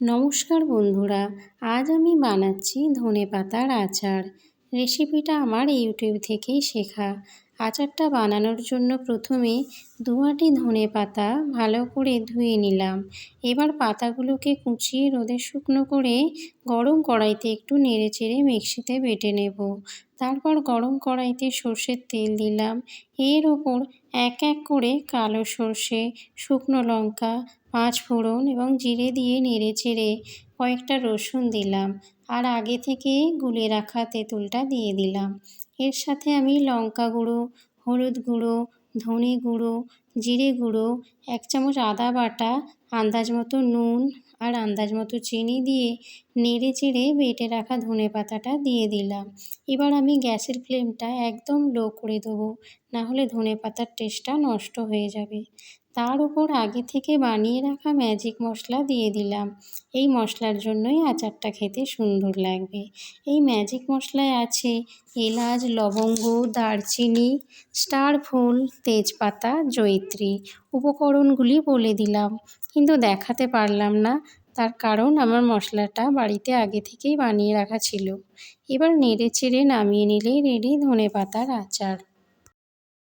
নমস্কার বন্ধুরা, আজ আমি বানাচ্ছি ধনে পাতার আচার। রেসিপিটা আমার ইউটিউব থেকেই শেখা। আচারটা বানানোর জন্য প্রথমে দুয়াটি ধনে পাতা ভালো করে ধুয়ে নিলাম। এবার পাতাগুলোকে কুচিয়ে রোদে শুকনো করে গরম কড়াইতে একটু নেড়ে চেড়ে মিক্সিতে বেটে নেব। তারপর গরম কড়াইতে সর্ষের তেল দিলাম। এর ওপর এক এক করে কালো সর্ষে, শুকনো লঙ্কা পাঁচ ফোড়ন এবং জিরে দিয়ে নেড়ে চেড়ে কয়েকটা রসুন দিলাম আর আগে থেকে গুলে রাখা তেঁতুলটা দিয়ে দিলাম। এর সাথে আমি লঙ্কা গুঁড়ো, হলুদ গুঁড়ো, ধনে গুঁড়ো, জিরে গুঁড়ো, এক চামচ আদা বাটা, আন্দাজ মতো নুন আর আন্দাজ মতো চিনি দিয়ে নেড়ে চেড়ে বেটে রাখা ধনে পাতাটা দিয়ে দিলাম। এবার আমি গ্যাসের ফ্লেমটা একদম লো করে দেবো, নাহলে ধনে পাতার টেস্টটা নষ্ট হয়ে যাবে। তার উপর আগে থেকে বানিয়ে রাখা ম্যাজিক মশলা দিয়ে দিলাম। এই মশলার জন্যই আচারটা খেতে সুন্দর লাগবে। এই ম্যাজিক মশলায় আছে এলাচ, লবঙ্গ, দারচিনি স্টার ফুল, তেজপাতা, জয়িত্রী উপকরণগুলি বলে দিলাম। কিন্তু দেখাতে পারলাম না, তার কারণ আমার মশলাটা বাড়িতে আগে থেকেই বানিয়ে রাখা ছিল। এবার নেড়ে চেড়ে নামিয়ে নিলেই রেডি ধনে পাতার আচার।